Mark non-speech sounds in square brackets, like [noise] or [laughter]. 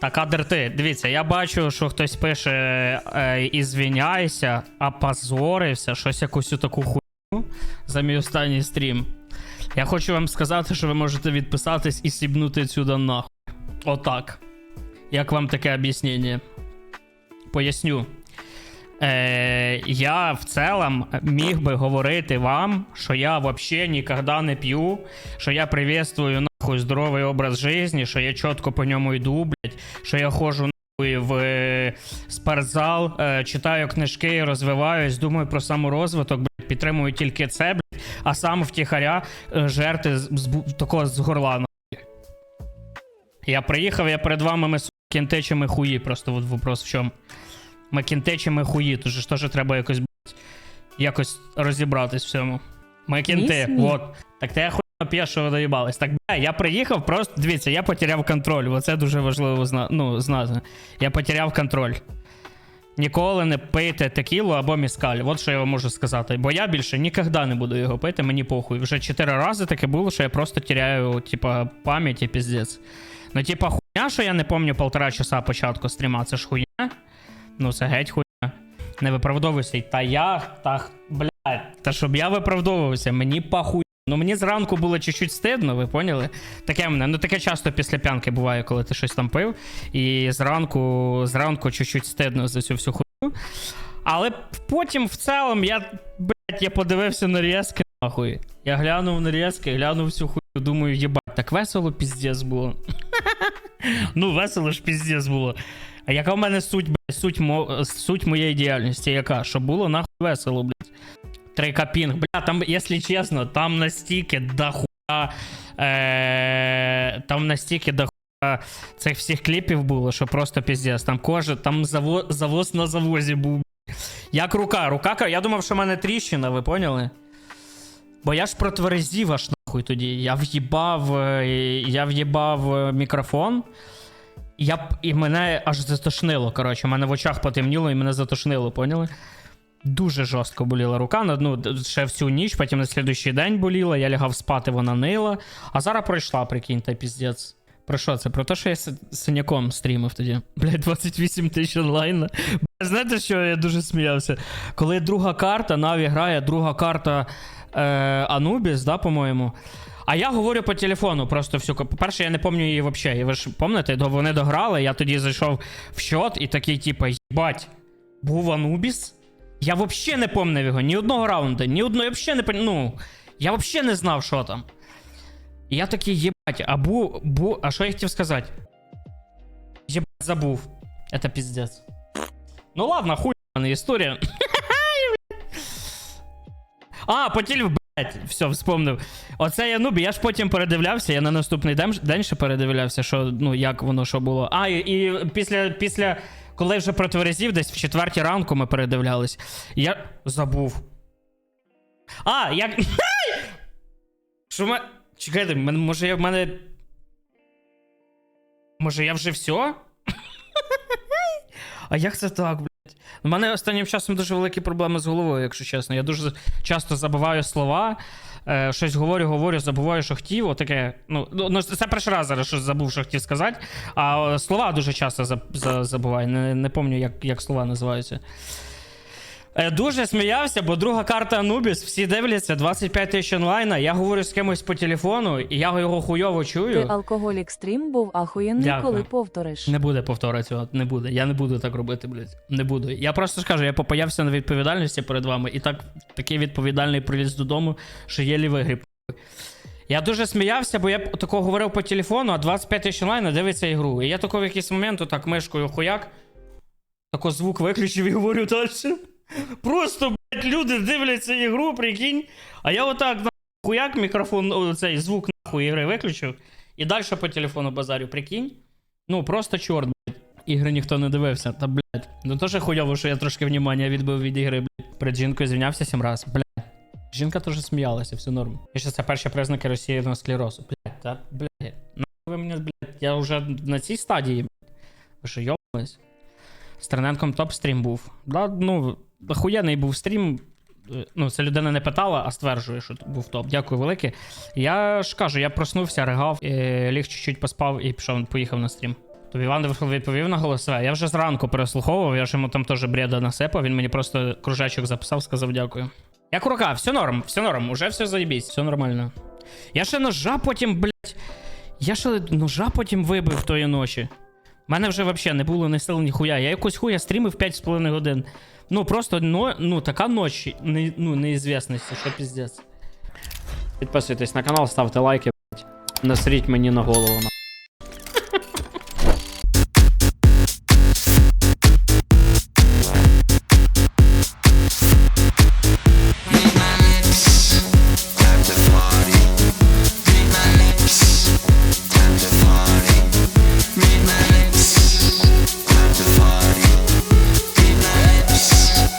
Так, ти, дивіться, я бачу, що хтось пише е, «Ізвиняйся», опозорився, щось якусь таку хуйню за мій останній стрім. Я хочу вам сказати, що ви можете відписатись і сібнути сюди нахуй. Отак. Як вам таке об'яснення? Поясню. Е, я в цілому міг би говорити вам, що я вообще ніколи не п'ю, що я приветствую нахуй здоровий образ життя, що я чітко по ньому йду, блядь, що я ходжу нахуй в е, спортзал, е, читаю книжки, розвиваюсь, думаю про саморозвиток, блядь, підтримую тільки це, блядь, а сам втіхаря е, жерти з, з, такого з горла. нахуй. Я приїхав, я перед вами ми кінтечами хуї, просто от вопрос в чому. Ми кінтечами хуї, тож ж теж треба якось, блядь, якось розібратись в цьому. Ми кінти, от. Так те я хуйно п'є, що ви доїбались. Так, бля, я приїхав, просто дивіться, я потеряв контроль. Оце дуже важливо зна... ну, знати. Я потеряв контроль. Ніколи не пийте текілу або міскаль. От що я вам можу сказати. Бо я більше ніколи не буду його пити, мені похуй. Вже чотири рази таке було, що я просто теряю, типа, пам'ять і піздець. Ну, типа, хуйня, що я не пам'ятаю полтора часа початку стріма, це ж хуйня. Ну, це геть хуйня. Не виправдовуйся. Та я, та, блядь, та щоб я виправдовувався, мені похуй. Ну мені зранку було чуть-чуть стидно, ви поняли? Таке мене. Ну таке часто після п'янки буває, коли ти щось там пив. І зранку, зранку чуть-чуть стидно за цю всю хуйню. Але потім в цілому я, блядь, я подивився на різки, нахуй. Я глянув на різки, глянув всю хуйню, думаю, єбать, так весело піздець було. [laughs] ну, весело ж піздець було. А яка в мене суть, блядь, суть, моєї діяльності, яка? Щоб було нахуй весело, блядь. Трейкапінг. Бля, там, якщо чесно, там настільки дохуя. Е... Там настільки дохуя цих всіх кліпів було, що просто піздець. Там кожа, там заво... завоз на завозі був. Як рука. Рука, я думав, що в мене тріщина, ви поняли? Бо я ж протверезів аж нахуй тоді. Я в'їбав, е, я в'їбав е, мікрофон. Я, і мене аж затошнило, коротше. мене в очах потемніло і мене затошнило, поняли? Дуже жорстко боліла рука. ну, ще всю ніч, потім на слідуючий день боліла, я лягав спати, вона нила. А зараз пройшла, прикиньте, піздець. Про що це? Про те, що я с- синяком стрімив тоді. [laughs] Блядь, 28 тисяч онлайн. Знаєте, що я дуже сміявся? Коли друга карта, Наві грає, друга карта е, Анубіс, да, по-моєму. А я говорю по телефону просто всю. По-перше, я не пам'ятаю її взагалі. І ви ж пам'ятаєте, вони дограли, я тоді зайшов в счет і такий, типа, їбать, був Анубіс? Я взагалі не пам'ятав його, ні одного раунду, ні одного, я взагалі не пон- Ну, я взагалі не знав, що там. І я такий, єбать, а бу, бу, а що я хотів сказати? Єбать, забув. Это пиздец. Ну ладно, хуй в історія. а, по телев, блядь, все, вспомнив. Оце я нубі, я ж потім передивлявся, я на наступний день, день ще передивлявся, що, ну, як воно що було. А, і, і після, після, коли вже протверезів, десь в четвертій ранку ми передивлялись. Я забув. А, як. [laughs] Що ме. Чекайте, може я в мене. Може я вже все? [laughs] А як це так? У мене останнім часом дуже великі проблеми з головою, якщо чесно. Я дуже часто забуваю слова, е, щось говорю, говорю, забуваю, що хотів. Отаке. Ну, ну, ну, це перший раз зараз що забув, що хотів сказати. А е, слова дуже часто за, за, забуваю. Не, не пам'ятаю, як, як слова називаються. Е, Дуже сміявся, бо друга карта Анубіс, всі дивляться, 25 тисяч онлайна. Я говорю з кимось по телефону, і я його хуйово чую. Ти алкоголік стрім був ахуєнний, Дякую. коли повториш. Не буде повтора цього, не буде. Я не буду так робити, блядь. Не буду. Я просто скажу, я попаявся на відповідальності перед вами, і так такий відповідальний привіз додому, що єлі вигріб. Я дуже сміявся, бо я такого говорив по телефону, а 25 тисяч онлайн дивиться ігру. І я тако в якийсь момент отак мишкою хуяк. Тако звук виключив і говорю далі. Просто, блядь, люди дивляться ігру, прикинь. А я отак на хуяк мікрофон, цей звук нахуй ігри виключив. І далі по телефону базарю, прикинь. Ну, просто чорт, блядь. Ігри ніхто не дивився. Та, блядь. Ну теж хуйово, що я трошки внимання відбив від ігри, блядь. Перед жінкою звільнявся сім разів. Блядь. Жінка теж сміялася, все норм. І ще це перші признаки розсіяного склерозу. Блядь, та, блядь. Нахуй ви мене, блядь, я вже на цій стадії, блядь. Ви що, йобались? З Терненком топ-стрім був. Да, ну, охуєнний був стрім. Е, Ну, це людина не питала, а стверджує, що був топ. Дякую велике. Я ж кажу, я проснувся, ригав, е, ліг чуть-чуть поспав і пішов, поїхав на стрім. Тобі Іван відповів на голосове. Я вже зранку переслуховував, я ж йому там теж бреда насипав, він мені просто кружечок записав, сказав дякую. Як рука, все норм, все норм, уже все заєбісь, все нормально. Я ще ножа потім, блядь. Я ще ножа потім вибив тої ночі. У мене вже взагалі не було ні сил, ні хуя. Я якось хуя стрімив 5,5 годин. Ну просто но, ну, така ніч, не, ну, неізвісності, що піздець. Підписуйтесь на канал, ставте лайки. Насріть мені на голову.